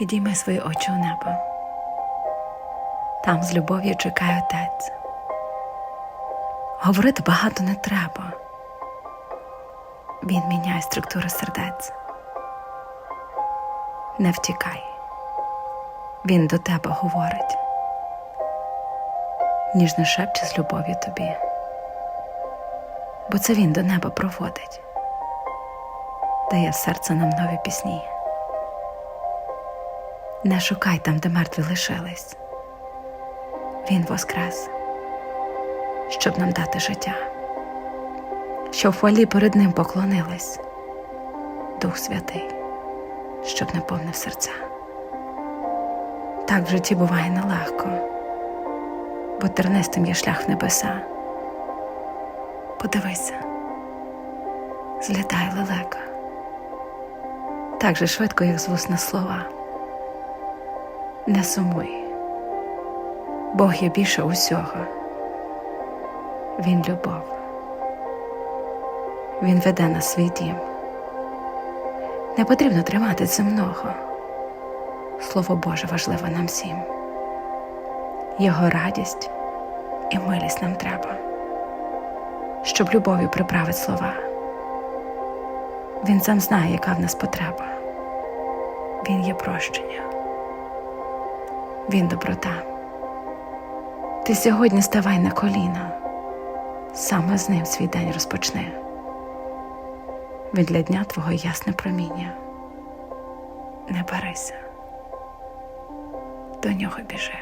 Підійми свої очі у небо. Там з любов'ю чекає отець. Говорити багато не треба. Він міняє структуру сердець. Не втікай. Він до тебе говорить. Ніжно шепче з любов'ю тобі. Бо це він до неба проводить, дає серце нам нові пісні. Не шукай там, де мертві лишились. Він воскрес, щоб нам дати життя, що в хвалі перед ним поклонились, Дух Святий, щоб наповнив серця. Так в житті буває нелегко, бо тернистим є шлях в небеса. Подивися, злітає лелека, так же швидко, як з вуст слова. Не сумуй, Бог є більше усього. Він любов. Він веде на свій дім. Не потрібно тримати земного. Слово Боже важливо нам всім. Його радість і милість нам треба, щоб любов'ю приправить слова. Він сам знає, яка в нас потреба. Він є прощення. Він доброта. Ти сьогодні ставай на коліна, саме з ним свій день розпочни. Він для дня твого ясне проміння. Не барися, до нього біжи.